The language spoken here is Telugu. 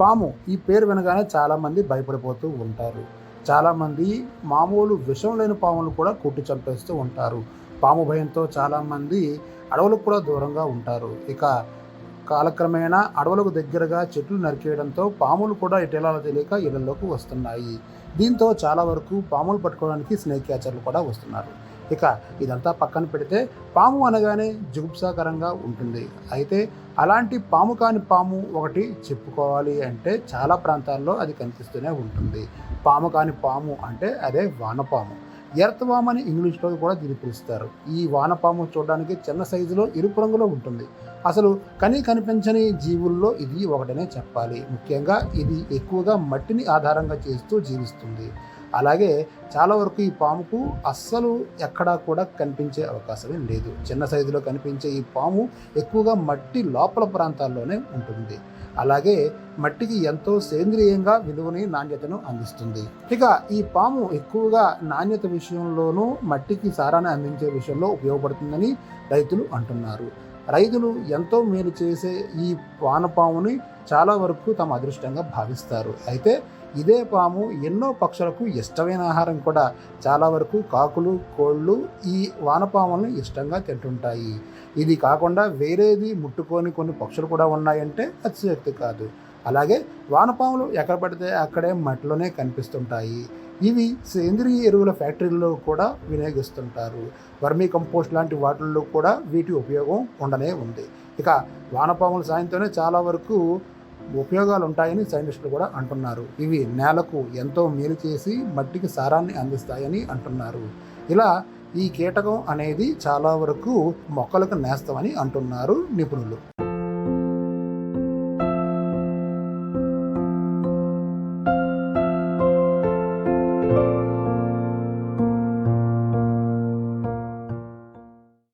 పాము ఈ పేరు వినగానే చాలామంది భయపడిపోతూ ఉంటారు. చాలామంది మామూలు విషం లేని పాములు కూడా కుట్టి చంపేస్తూ ఉంటారు. పాము భయంతో చాలామంది అడవులకు కూడా దూరంగా ఉంటారు. ఇక కాలక్రమేణా అడవులకు దగ్గరగా చెట్లు నరికేయడంతో పాములు కూడా ఇటెలాలో తెలియక ఇళ్ళలోకి వస్తున్నాయి. దీంతో చాలా వరకు పాములు పట్టుకోవడానికి స్నేక్ క్యాచర్లు కూడా వస్తున్నారు. ఇక ఇదంతా పక్కన పెడితే పాము అనగానే జుగుప్సాకరంగా ఉంటుంది. అయితే అలాంటి పాము కాని పాము ఒకటి చెప్పుకోవాలి అంటే చాలా ప్రాంతాల్లో అది కనిపిస్తూనే ఉంటుంది. పాము కాని పాము అంటే అదే వానపాము. ఎర్త్వామ్ అని ఇంగ్లీష్లో కూడా దీన్ని పిలుస్తారు. ఈ వానపాము చూడడానికి చిన్న సైజులో ఎరుపు రంగులో ఉంటుంది. అసలు కని కనిపించని జీవుల్లో ఇది ఒకటనే చెప్పాలి. ముఖ్యంగా ఇది ఎక్కువగా మట్టిని ఆధారంగా చేస్తూ జీవిస్తుంది. అలాగే చాలా వరకు ఈ పాముకు అస్సలు ఎక్కడా కూడా కనిపించే అవకాశమే లేదు. చిన్న సైజులో కనిపించే ఈ పాము ఎక్కువగా మట్టి లోపల ప్రాంతాల్లోనే ఉంటుంది. అలాగే మట్టికి ఎంతో సేంద్రియంగా విలువని నాణ్యతను అందిస్తుంది. ఇక ఈ పాము ఎక్కువగా నాణ్యత విషయంలోనూ మట్టికి సారాన్ని అందించే విషయంలో ఉపయోగపడుతుందని రైతులు అంటున్నారు. రైతులు ఎంతో మేలు చేసే ఈ వానపాముని చాలా వరకు తమ అదృష్టంగా భావిస్తారు. అయితే ఇదే పాము ఎన్నో పక్షులకు ఇష్టమైన ఆహారం కూడా. చాలా వరకు కాకులు కోళ్ళు ఈ వానపాములను ఇష్టంగా తింటుంటాయి. ఇది కాకుండా వేరేది ముట్టుకొని కొన్ని పక్షులు కూడా ఉన్నాయంటే అతిశక్తి కాదు. అలాగే వానపాములు ఎక్కడ పడితే అక్కడే మట్టిలోనే కనిపిస్తుంటాయి. ఇవి సేంద్రియ ఎరువుల ఫ్యాక్టరీల్లో కూడా వినియోగిస్తుంటారు. వర్మీ కంపోస్ట్ లాంటి వాటిల్లో కూడా వీటి ఉపయోగం ఉండనే ఉంది. ఇక వానపాముల సాయంతోనే చాలా వరకు ఉపయోగాలు ఉంటాయని సైంటిస్టులు కూడా అంటున్నారు. ఇవి నేలకు ఎంతో మేలు చేసి మట్టికి సారాన్ని అందిస్తాయని అంటున్నారు. ఇలా ఈ కీటకం అనేది చాలా వరకు మొక్కలకు నేస్తామని అంటున్నారు నిపుణులు.